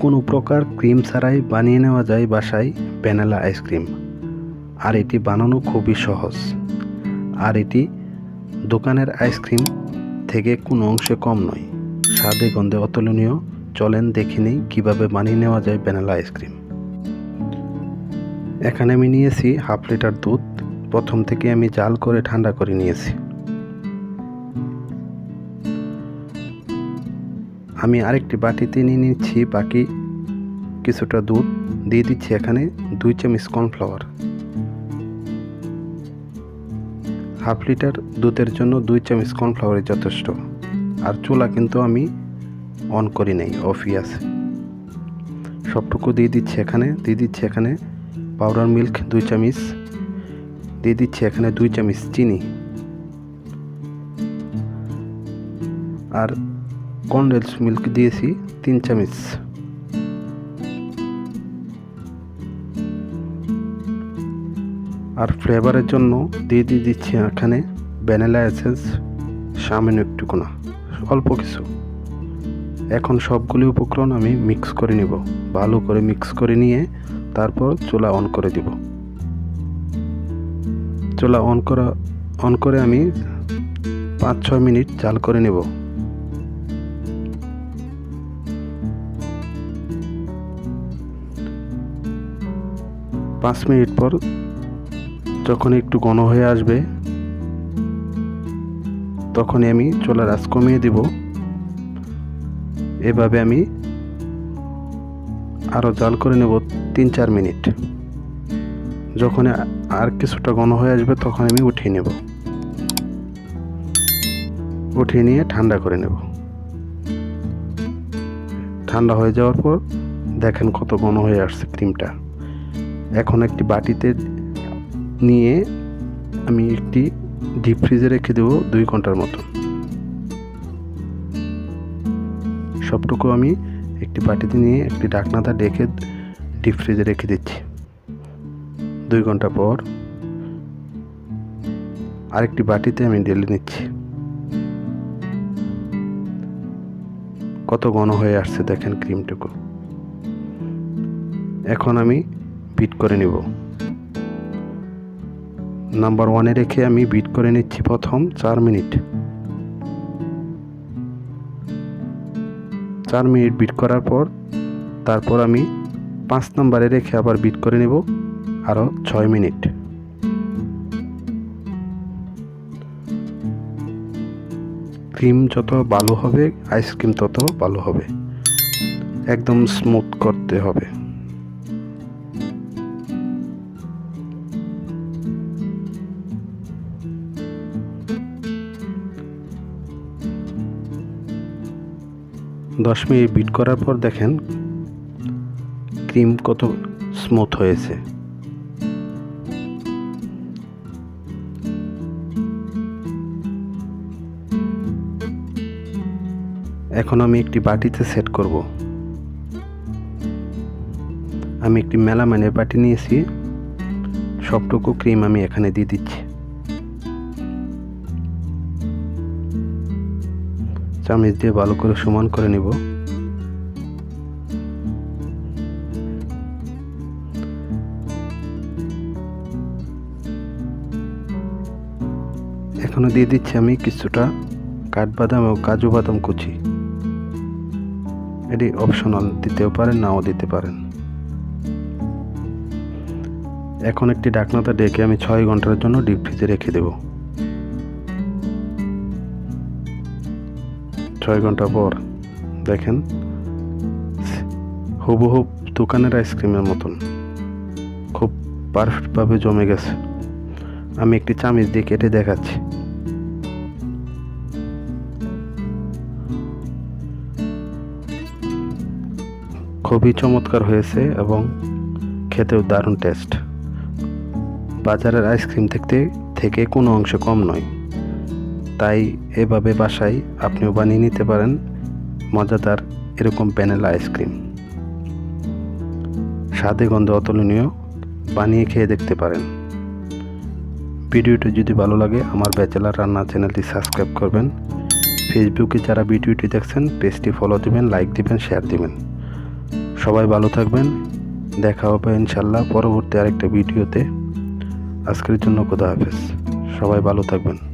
কোনো প্রকার ক্রিম ছাড়াই বানিয়ে নেওয়া যায় বাসায় ভ্যানিলা আইসক্রিম। আর এটি বানানো খুবই সহজ। আর এটি দোকানের আইসক্রিম থেকে কোনো অংশে কম নয়। স্বাদে গন্ধে অতুলনীয়। চলেন দেখে নেই কীভাবে বানিয়ে নেওয়া যায় ভ্যানিলা আইসক্রিম। এখানে আমি নিয়েছি হাফ লিটার দুধ। প্রথম থেকে আমি জাল করে ঠান্ডা করে নিয়েছি। আমি আরেকটি বাটিতে নিয়ে নিচ্ছি, বাকি কিছুটা দুধ দিয়ে দিচ্ছি এখানে দুই চামচ কর্নফ্লাওয়ার। হাফ লিটার দুধের জন্য দুই চামচ কর্নফ্লাওয়ারই যথেষ্ট। আর চুলা কিন্তু আমি অন করি নাই অফই আছে। সবটুকু দিয়ে দিচ্ছি এখানে, দিয়ে দিচ্ছি এখানে পাউডার মিল্ক দুই চামচ, দিয়ে দিচ্ছি এখানে দুই চামচ চিনি। আর কনডেন্স মিল্ক দিয়েছি, তিন চামচ। আর ফ্লেভারের জন্য দিয়ে দিয়ে দিচ্ছি এখানে ভ্যানিলা এসেন্স সামান্য একটুকু না অল্প কিছু। এখন সবগুলি উপকরণ আমি মিক্স করে নিব। ভালো করে মিক্স করে নিয়ে তারপর চুলা অন করে দিব। চুলা অন করা অন করে আমি পাঁচ ছয় মিনিট জাল করে নেব। পাঁচ মিনিট পর যখন একটু ঘন হয়ে আসবে, তখনই আমি চুলার আঁচ কমিয়ে দিব। এভাবে আমি আরও জাল করে নেব তিন চার মিনিট। যখন আর কিছুটা ঘন হয়ে আসবে তখন আমি উঠিয়ে নেব। উঠিয়ে নিয়ে ঠান্ডা করে নেব। ঠান্ডা হয়ে যাওয়ার পর দেখেন কত ঘন হয়ে আসছে ক্রিমটা এখন একটি বাটিতে নিয়ে আমি একটি ডিপ ফ্রিজে রেখে দেবো দুই ঘণ্টার মতো। সবটুকু আমি একটি বাটিতে নিয়ে একটি ঢাকনাটা ডেকে ডিপ ফ্রিজে রেখে দিচ্ছি। দুই ঘণ্টা পর আরেকটি বাটিতে আমি ঢেলে নিচ্ছি। কত ঘন হয়ে আসছে দেখেন ক্রিমটুকু এখন আমি বিট করে নিব। নাম্বার ওয়ানে রেখে আমি বিট করে নিচ্ছি প্রথম চার মিনিট। চার মিনিট বিট করার পর তারপর আমি পাঁচ নাম্বারে রেখে আবার বিট করে নেব আরও ছয় মিনিট। ক্রিম যত ভালো হবে আইসক্রিম তত ভালো হবে। একদম স্মুথ করতে হবে। দশ মিনিট বিট করার পর দেখেন ক্রিম কত স্মুথ হয়েছে। এখন আমি একটি বাটিতে সেট করব। আমি একটি মেলা মেলামানের বাটি নিয়েছি। সবটুকু ক্রিম আমি এখানে দিয়ে দিচ্ছি। চামিচ দিয়ে ভালো করে সমান করে নিব। এখনও দিয়ে দিচ্ছি আমি কিছুটা কাঠবাদাম ও কাজু বাদাম কুচি। এটি অপশনাল দিতেও পারেন, নাও দিতে পারেন। এখন একটি ডাকনাটা ডেকে আমি ছয় ঘণ্টার জন্য ডিপ ফ্রিজে রেখে দেবো। ছয় ঘণ্টা পর, দেখেন হুবহুব দোকানের আইসক্রিমের মতন। খুব পারফেক্টভাবে জমে গেছে। আমি একটি চামিচ দিয়ে কেটে দেখাচ্ছি। খুবই চমৎকার হয়েছে এবং খেতেও দারুণ টেস্ট বাজারের আইসক্রিম থেকে থেকে কোনো অংশ কম নয়। তাই এভাবে বাসায় আপনিও বানিয়ে নিতে পারেন মজাদার এরকম প্যানেলা আইসক্রিম স্বাদে গন্ধ অতুলনীয়, বানিয়ে খেয়ে দেখতে পারেন। ভিডিওটি যদি ভালো লাগে, আমার ব্যাচেলার রান্না চ্যানেলটি সাবস্ক্রাইব করবেন। ফেসবুকে যারা ভিডিওটি দেখছেন, পেজটি ফলো দিবেন, লাইক দিবেন শেয়ার দিবেন। সবাই ভালো থাকবেন। দেখা হবে ইনশাল্লাহ পরবর্তী আরেকটা ভিডিওতে। আজকের জন্য খোদা হাফেজ। সবাই ভালো থাকবেন।